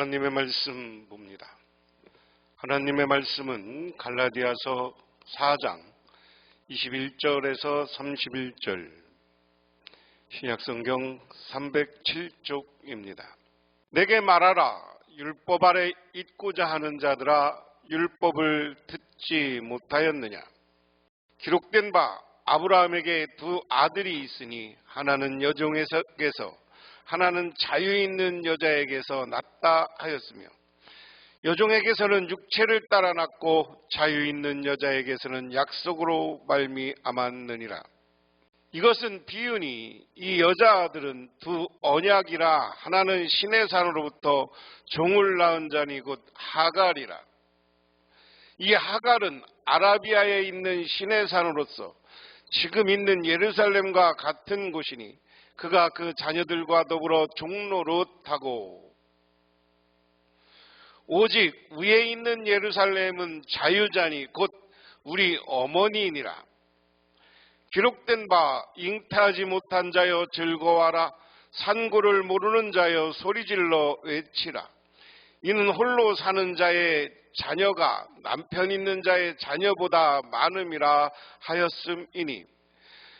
하나님의 말씀 봅니다. 하나님의 말씀은 갈라디아서 4장 21절에서 31절 신약성경 307쪽입니다. 내게 말하라 율법 아래 있고자 하는 자들아 율법을 듣지 못하였느냐 기록된 바 아브라함에게 두 아들이 있으니 하나는 여종에게서 하나는 자유 있는 여자에게서 낳다 하였으며 여종에게서는 육체를 따라 낳고 자유 있는 여자에게서는 약속으로 말미암았느니라. 이것은 비유니 이 여자들은 두 언약이라 하나는 신의 산으로부터 종을 낳은 자니 곧 하갈이라. 이 하갈은 아라비아에 있는 신의 산으로서 지금 있는 예루살렘과 같은 곳이니 그가 그 자녀들과 더불어 종로로 타고 오직 위에 있는 예루살렘은 자유자니 곧 우리 어머니이니라. 기록된 바 잉태하지 못한 자여 즐거워하라 산고를 모르는 자여 소리질러 외치라. 이는 홀로 사는 자의 자녀가 남편 있는 자의 자녀보다 많음이라 하였음이니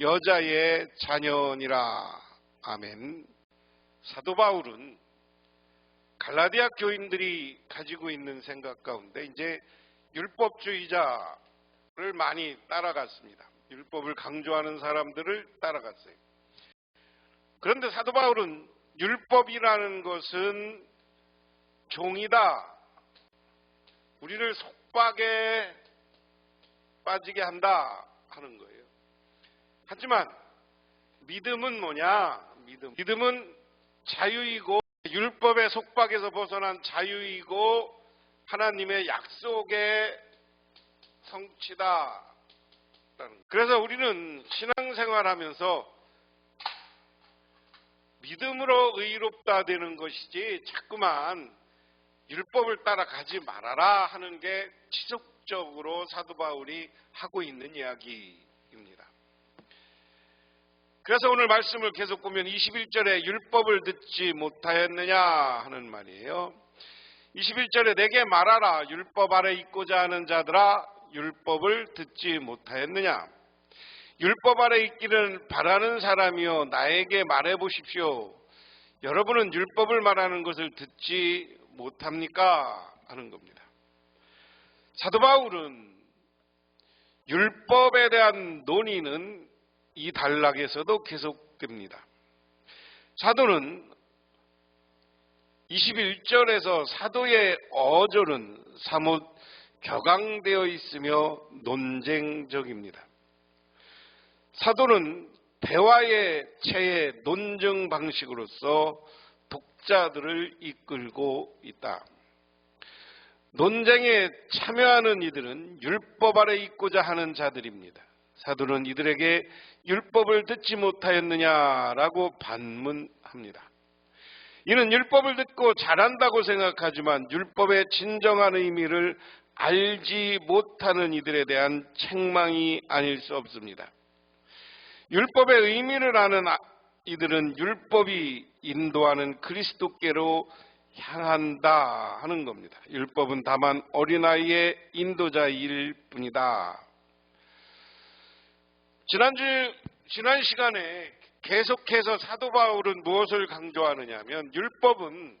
여자의 자녀니라. 아멘. 사도 바울은 갈라디아 교인들이 가지고 있는 생각 가운데 이제 율법주의자를 많이 따라갔습니다. 율법을 강조하는 사람들을 따라갔어요. 그런데 사도 바울은 율법이라는 것은 종이다. 우리를 속박에 빠지게 한다 하는 거예요. 하지만 믿음은 뭐냐? 믿음. 믿음은 자유이고 율법의 속박에서 벗어난 자유이고 하나님의 약속의 성취다. 그래서 우리는 신앙생활하면서 믿음으로 의롭다 되는 것이지 자꾸만 율법을 따라가지 말아라 하는 게 지속적으로 사도 바울이 하고 있는 이야기입니다. 그래서 오늘 말씀을 계속 보면 21절에 율법을 듣지 못하였느냐 하는 말이에요. 21절에 내게 말하라 율법 아래 있고자 하는 자들아 율법을 듣지 못하였느냐 율법 아래 있기를 바라는 사람이요 나에게 말해 보십시오. 여러분은 율법을 말하는 것을 듣지 못합니까? 하는 겁니다. 사도 바울은 율법에 대한 논의는 이 단락에서도 계속됩니다. 사도는 21절에서 사도의 어조는 사뭇 격앙되어 있으며 논쟁적입니다. 사도는 대화의 체의 논증 방식으로서 독자들을 이끌고 있다. 논쟁에 참여하는 이들은 율법 아래 있고자 하는 자들입니다. 사도는 이들에게 율법을 듣지 못하였느냐라고 반문합니다. 이는 율법을 듣고 잘한다고 생각하지만 율법의 진정한 의미를 알지 못하는 이들에 대한 책망이 아닐 수 없습니다. 율법의 의미를 아는 아, 이들은 율법이 인도하는 그리스도께로 향한다 하는 겁니다. 율법은 다만 어린아이의 인도자일 뿐이다. 지난주, 지난 시간에 계속해서 사도 바울은 무엇을 강조하느냐면 율법은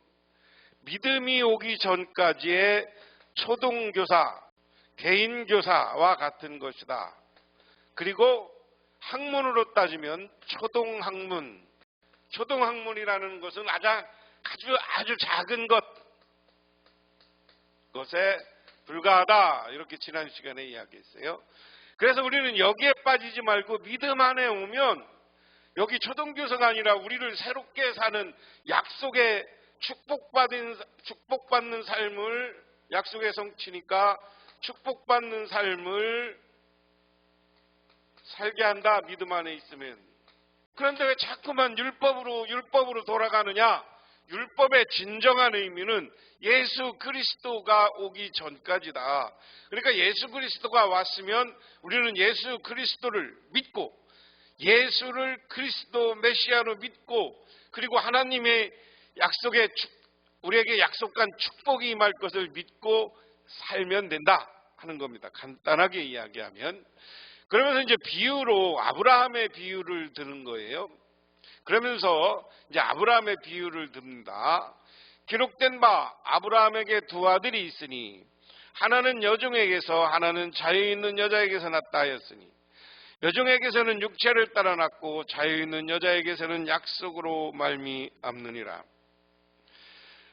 믿음이 오기 전까지의 초동교사, 개인교사와 같은 것이다. 그리고 학문으로 따지면 초동학문, 초동학문이라는 것은 아주 아주 아주 작은 것 것에 불과하다 이렇게 지난 시간에 이야기했어요. 그래서 우리는 여기에 빠지지 말고 믿음 안에 오면 여기 초동교사가 아니라 우리를 새롭게 사는 약속의 축복받은 축복받는 삶을 약속의 성취니까 축복받는 삶을 살게 한다 믿음 안에 있으면 그런데 왜 자꾸만 율법으로 율법으로 돌아가느냐? 율법의 진정한 의미는 예수 그리스도가 오기 전까지다. 그러니까 예수 그리스도가 왔으면 우리는 예수 그리스도를 믿고 예수를 그리스도 메시아로 믿고 그리고 하나님의 약속에 우리에게 약속한 축복이 임할 것을 믿고 살면 된다 하는 겁니다. 간단하게 이야기하면 그러면서 이제 비유로 아브라함의 비유를 드는 거예요. 그러면서 이제 아브라함의 비유를 듭니다. 기록된 바 아브라함에게 두 아들이 있으니 하나는 여종에게서 하나는 자유 있는 여자에게서 났다 하였으니 여종에게서는 육체를 따라 났고 자유 있는 여자에게서는 약속으로 말미암느니라.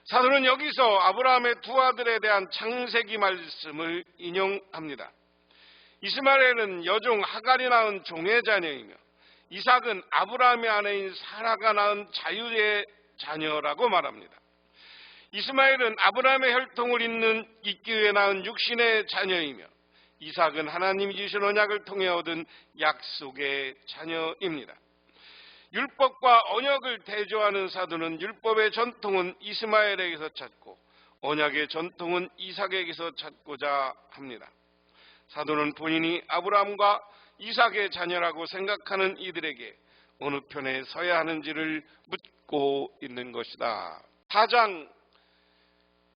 사도는 여기서 아브라함의 두 아들에 대한 창세기 말씀을 인용합니다. 이스마엘은 여종 하갈이 낳은 종의 자녀이며 이삭은 아브라함의 아내인 사라가 낳은 자유의 자녀라고 말합니다. 이스마엘은 아브라함의 혈통을 잇는 위해 낳은 육신의 자녀이며 이삭은 하나님이 주신 언약을 통해 얻은 약속의 자녀입니다. 율법과 언약을 대조하는 사도는 율법의 전통은 이스마엘에게서 찾고 언약의 전통은 이삭에게서 찾고자 합니다. 사도는 본인이 아브라함과 이삭의 자녀라고 생각하는 이들에게 어느 편에 서야 하는지를 묻고 있는 것이다. 4장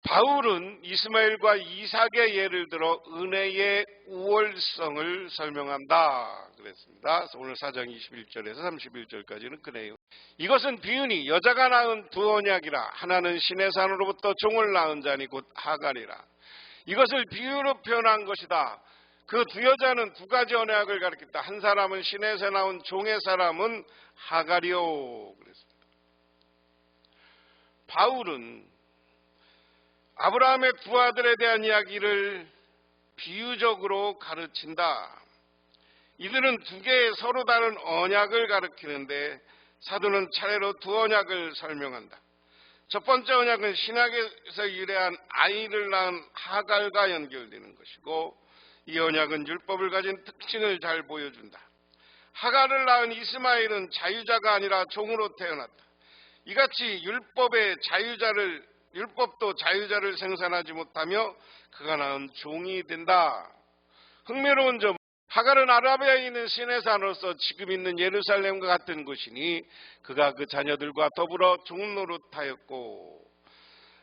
바울은 이스마엘과 이삭의 예를 들어 은혜의 우월성을 설명한다 그랬습니다. 오늘 4장 21절에서 31절까지는 그 내용. 이것은 비유니 여자가 낳은 두 언약이라 하나는 신의 산으로부터 종을 낳은 자니 곧 하갈이라. 이것을 비유로 표현한 것이다. 그 두 여자는 두 가지 언약을 가리켰다. 한 사람은 신에서 나온 종의 사람은 하갈이요 그랬습니다. 바울은 아브라함의 두 아들에 대한 이야기를 비유적으로 가르친다. 이들은 두 개의 서로 다른 언약을 가르치는데 사도는 차례로 두 언약을 설명한다. 첫 번째 언약은 신학에서 유래한 아이를 낳은 하갈과 연결되는 것이고 이 언약은 율법을 가진 특징을 잘 보여준다. 하갈을 낳은 이스마엘은 자유자가 아니라 종으로 태어났다. 이같이 율법의 자유자를 율법도 자유자를 생산하지 못하며 그가 낳은 종이 된다. 흥미로운 점 하갈은 아라비아에 있는 시내산으로서 지금 있는 예루살렘과 같은 곳이니 그가 그 자녀들과 더불어 종노릇하였고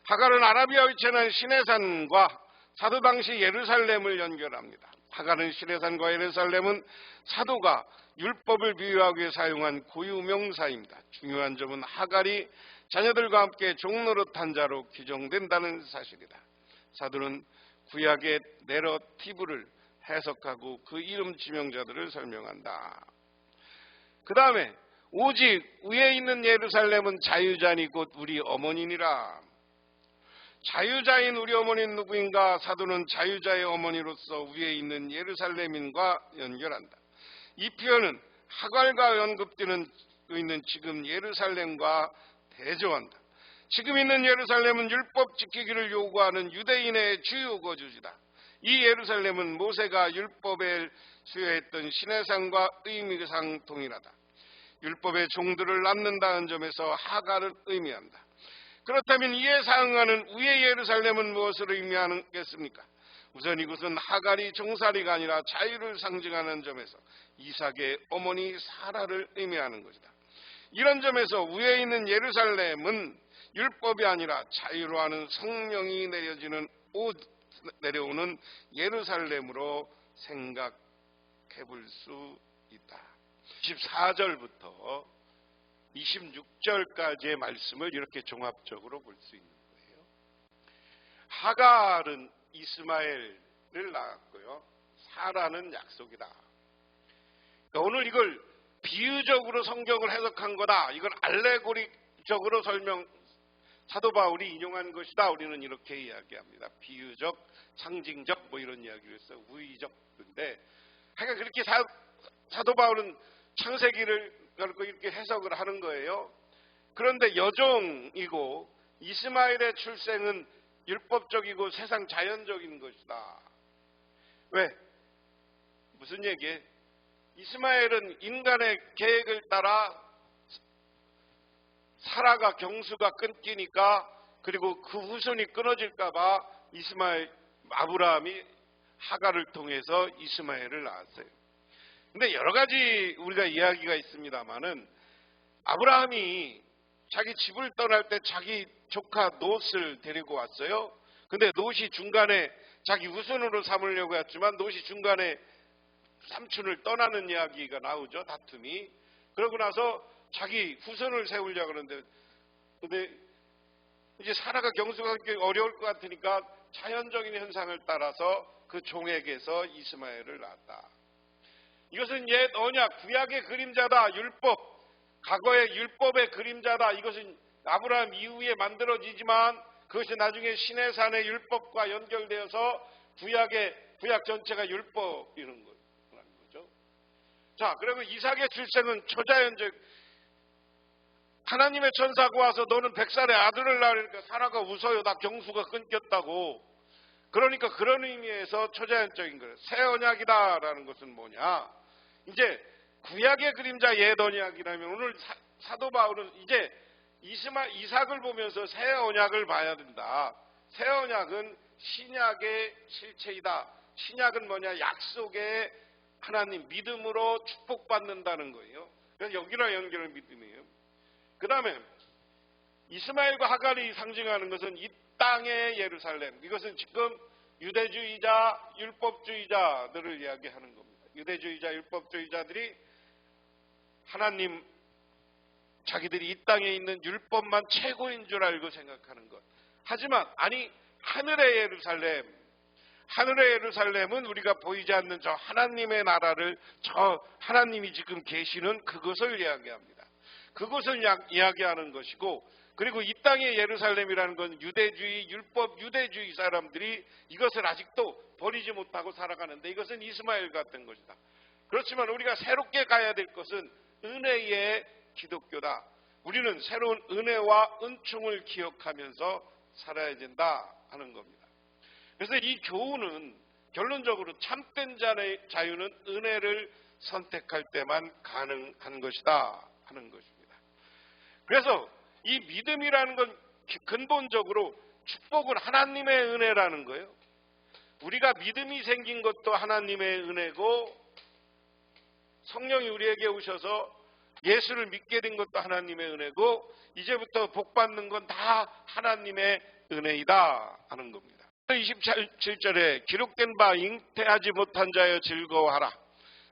하갈은 아라비아 위치한 시내산과 사도 당시 예루살렘을 연결합니다. 하갈은 시내산과 예루살렘은 사도가 율법을 비유하기 위해 사용한 고유 명사입니다. 중요한 점은 하갈이 자녀들과 함께 종노릇한 자로 규정된다는 사실이다. 사도는 구약의 네러티브를 해석하고 그 이름 지명자들을 설명한다. 그 다음에 오직 위에 있는 예루살렘은 자유자니 곧 우리 어머니니라. 자유자인 우리 어머니는 누구인가? 사도는 자유자의 어머니로서 위에 있는 예루살렘인과 연결한다. 이 표현은 하갈과 연급되는 있는 지금 예루살렘과 대조한다. 지금 있는 예루살렘은 율법 지키기를 요구하는 유대인의 주요 거주지다. 이 예루살렘은 모세가 율법에 수여했던 신해상과 의미상 동일하다. 율법의 종들을 낳는다는 점에서 하갈을 의미한다. 그렇다면 이에 상응하는 위의 예루살렘은 무엇을 의미하겠습니까? 우선 이곳은 하갈이 종살이가 아니라 자유를 상징하는 점에서 이삭의 어머니 사라를 의미하는 것이다. 이런 점에서 위에 있는 예루살렘은 율법이 아니라 자유로 하는 성령이 내려지는 옷 내려오는 예루살렘으로 생각해 볼 수 있다. 24절부터 26절까지의 말씀을 이렇게 종합적으로 볼 수 있는 거예요. 하갈은 이스마엘을 낳았고요. 사라는 약속이다. 그러니까 오늘 이걸 비유적으로 성경을 해석한 거다. 이걸 알레고리적으로 설명 사도 바울이 인용한 것이다. 우리는 이렇게 이야기합니다. 비유적, 상징적 뭐 이런 이야기를 해서 우의적인데 하여간 그렇게 사, 사도 바울은 창세기를 갖고 이렇게 해석을 하는 거예요. 그런데 여종이고 이스마엘의 출생은 율법적이고 세상 자연적인 것이다. 왜? 무슨 얘기에? 이스마엘은 인간의 계획을 따라 사라가 경수가 끊기니까 그리고 그 후손이 끊어질까봐 이스마엘 아브라함이 하가를 통해서 이스마엘을 낳았어요. 근데 여러 가지 우리가 이야기가 있습니다만은 아브라함이 자기 집을 떠날 때 자기 조카 롯을 데리고 왔어요. 근데 롯이 중간에 자기 우선으로 삼으려고 했지만 롯이 중간에 삼촌을 떠나는 이야기가 나오죠. 다툼이. 그러고 나서 자기 후손을 세우려고 하는데 근데 이제 사라가 경수하기 어려울 것 같으니까 자연적인 현상을 따라서 그 종에게서 이스마엘을 낳았다. 이것은 옛 언약, 구약의 그림자다. 율법, 과거의 율법의 그림자다. 이것은 아브라함 이후에 만들어지지만 그것이 나중에 시내산의 율법과 연결되어서 구약의 구약 전체가 율법 이런 거죠. 자, 그리고 이삭의 출생은 초자연적 하나님의 천사가 와서 너는 백살의 아들을 낳으니까 사라가 웃어요. 나 경수가 끊겼다고. 그러니까 그런 의미에서 초자연적인 거예요. 새 언약이다라는 것은 뭐냐? 이제 구약의 그림자 옛 언약이라면 오늘 사, 도 바울은 이제 이스마 이삭을 보면서 새 언약을 봐야 된다. 새 언약은 신약의 실체이다. 신약은 뭐냐? 약속의 하나님 믿음으로 축복받는다는 거예요. 그래서 여기랑 연결은 믿음이에요. 그 다음에 이스마엘과 하갈이 상징하는 것은 이 땅의 예루살렘. 이것은 지금 유대주의자, 율법주의자들을 이야기하는 겁니다. 유대주의자, 율법주의자들이 하나님, 자기들이 이 땅에 있는 율법만 최고인 줄 알고 생각하는 것. 하지만, 아니, 하늘의 예루살렘, 하늘의 예루살렘은 우리가 보이지 않는 저 하나님의 나라를 저 하나님이 지금 계시는 그것을 이야기합니다. 그것을 이야기하는 것이고 그리고 이 땅의 예루살렘이라는 건 유대주의, 율법, 유대주의 사람들이 이것을 아직도 버리지 못하고 살아가는데 이것은 이스마엘 같은 것이다. 그렇지만 우리가 새롭게 가야 될 것은 은혜의 기독교다. 우리는 새로운 은혜와 은총을 기억하면서 살아야 된다 하는 겁니다. 그래서 이 교훈은 결론적으로 참된 자유는 은혜를 선택할 때만 가능한 것이다 하는 것입니다. 그래서 이 믿음이라는 건 근본적으로 축복은 하나님의 은혜라는 거예요. 우리가 믿음이 생긴 것도 하나님의 은혜고 성령이 우리에게 오셔서 예수를 믿게 된 것도 하나님의 은혜고 이제부터 복 받는 건 다 하나님의 은혜이다 하는 겁니다. 27절에 기록된 바 잉태하지 못한 자여 즐거워하라.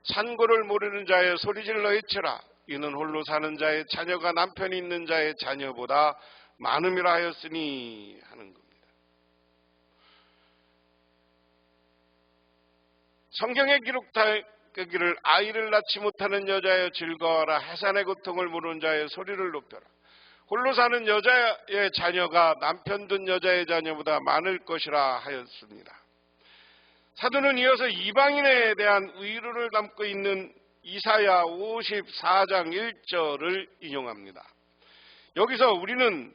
산고를 모르는 자여 소리질러 외쳐라. 이는 홀로 사는 자의 자녀가 남편이 있는 자의 자녀보다 많음이라 하였으니 하는 겁니다. 성경에 기록되기를 아이를 낳지 못하는 여자여 즐거워라 해산의 고통을 모르는 자의 소리를 높여라 홀로 사는 여자의 자녀가 남편 둔 여자의 자녀보다 많을 것이라 하였습니다. 사도는 이어서 이방인에 대한 의로를 담고 있는 이사야 54장 1절을 인용합니다. 여기서 우리는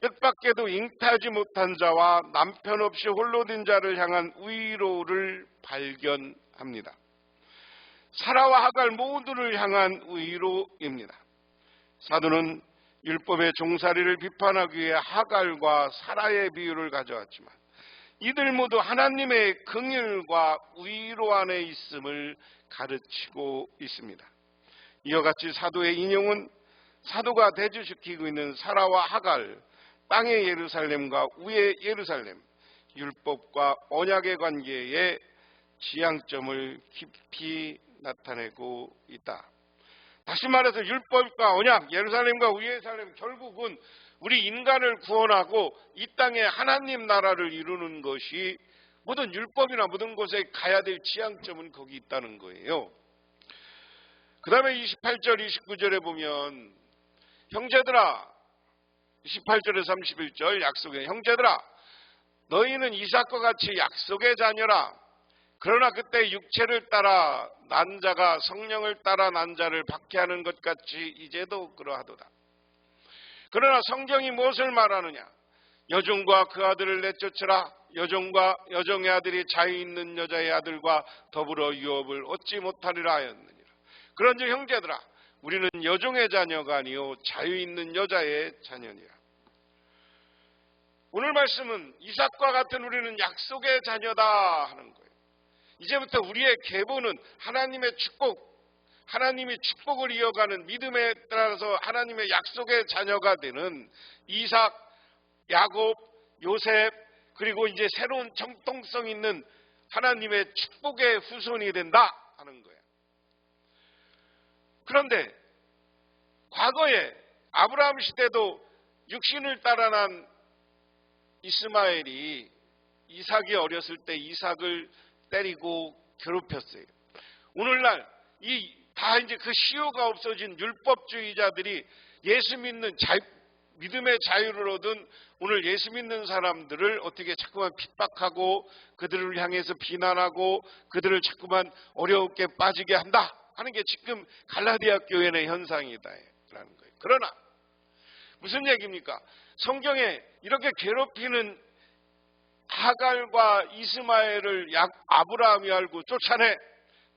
뜻밖에도 잉태하지 못한 자와 남편 없이 홀로 된 자를 향한 위로를 발견합니다. 사라와 하갈 모두를 향한 위로입니다. 사도는 율법의 종살이를 비판하기 위해 하갈과 사라의 비유를 가져왔지만 이들 모두 하나님의 긍휼과 위로 안에 있음을 가르치고 있습니다. 이와 같이 사도의 인용은 사도가 대주시키고 있는 사라와 하갈, 땅의 예루살렘과 위의 예루살렘, 율법과 언약의 관계에 지향점을 깊이 나타내고 있다. 다시 말해서 율법과 언약, 예루살렘과 위의 예루살렘 결국은 우리 인간을 구원하고 이 땅에 하나님 나라를 이루는 것이 모든 율법이나 모든 곳에 가야 될 지향점은 거기 있다는 거예요. 그 다음에 28절, 29절에 보면 형제들아 28절에서 31절 약속의 형제들아 너희는 이삭과 같이 약속의 자녀라 그러나 그때 육체를 따라 난 자가 성령을 따라 난 자를 박해하는 것 같이 이제도 그러하도다. 그러나 성경이 무엇을 말하느냐? 여종과 그 아들을 내쫓으라 여종과 여종의 아들이 자유 있는 여자의 아들과 더불어 유업을 얻지 못하리라 하였느니라. 그런즉 형제들아 우리는 여종의 자녀가 아니요 자유 있는 여자의 자녀니라. 오늘 말씀은 이삭과 같은 우리는 약속의 자녀다 하는 거예요. 이제부터 우리의 계보는 하나님의 축복, 하나님이 축복을 이어가는 믿음에 따라서 하나님의 약속의 자녀가 되는 이삭, 야곱, 요셉, 그리고 이제 새로운 정통성 있는 하나님의 축복의 후손이 된다 하는 거예요. 그런데 과거에 아브라함 시대도 육신을 따라 난 이스마엘이 이삭이 어렸을 때 이삭을 때리고 괴롭혔어요. 오늘날 이 다 이제 그 시효가 없어진 율법주의자들이 예수 믿는 자, 믿음의 자유를 얻은 오늘 예수 믿는 사람들을 어떻게 자꾸만 핍박하고 그들을 향해서 비난하고 그들을 자꾸만 어렵게 빠지게 한다 하는 게 지금 갈라디아 교회의 현상이다라는 거예요. 그러나 무슨 얘기입니까? 성경에 이렇게 괴롭히는 하갈과 이스마엘을 약 아브라함이 알고 쫓아내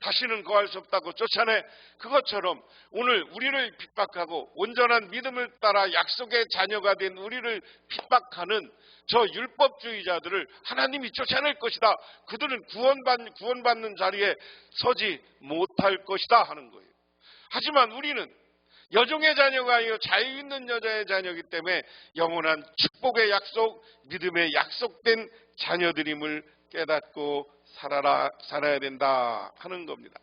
다시는 거할 수 없다고 쫓아내 그것처럼 오늘 우리를 핍박하고 온전한 믿음을 따라 약속의 자녀가 된 우리를 핍박하는 저 율법주의자들을 하나님이 쫓아낼 것이다. 그들은 구원받, 구원받는 자리에 서지 못할 것이다 하는 거예요. 하지만 우리는 여종의 자녀가 아니요 자유 있는 여자의 자녀이기 때문에 영원한 축복의 약속, 믿음의 약속된 자녀들임을 깨닫고 살아라, 살아야 된다 하는 겁니다.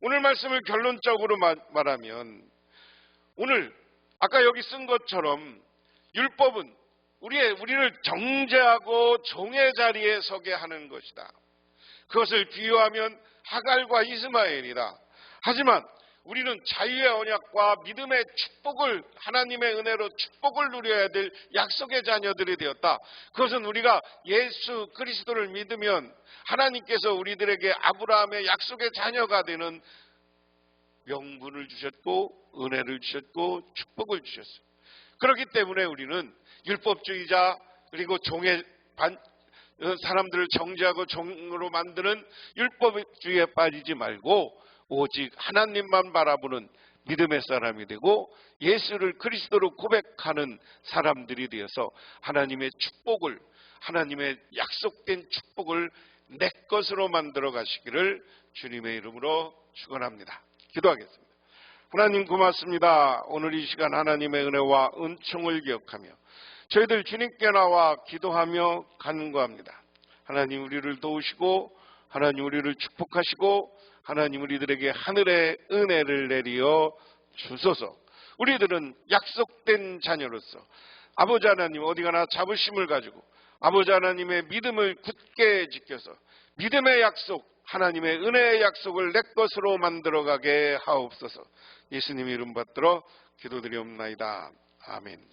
오늘 말씀을 결론적으로 말하면 오늘 아까 여기 쓴 것처럼 율법은 우리의 우리를 정죄하고 종의 자리에 서게 하는 것이다. 그것을 비유하면 하갈과 이스마엘이다. 하지만 우리는 자유의 언약과 믿음의 축복을 하나님의 은혜로 축복을 누려야 될 약속의 자녀들이 되었다. 그것은 우리가 예수 그리스도를 믿으면 하나님께서 우리들에게 아브라함의 약속의 자녀가 되는 명분을 주셨고 은혜를 주셨고 축복을 주셨어요. 그렇기 때문에 우리는 율법주의자 그리고 종의 반, 사람들을 정죄하고 종으로 만드는 율법주의에 빠지지 말고 오직 하나님만 바라보는 믿음의 사람이 되고 예수를 그리스도로 고백하는 사람들이 되어서 하나님의 축복을 하나님의 약속된 축복을 내 것으로 만들어 가시기를 주님의 이름으로 축원합니다. 기도하겠습니다. 하나님 고맙습니다. 오늘 이 시간 하나님의 은혜와 은총을 기억하며 저희들 주님께 나와 기도하며 간구합니다. 하나님 우리를 도우시고 하나님 우리를 축복하시고 하나님 우리들에게 하늘의 은혜를 내리어 주소서. 우리들은 약속된 자녀로서 아버지 하나님 어디 가나 자부심을 가지고 아버지 하나님의 믿음을 굳게 지켜서 믿음의 약속, 하나님의 은혜의 약속을 내 것으로 만들어가게 하옵소서. 예수님 이름 받들어 기도드리옵나이다. 아멘.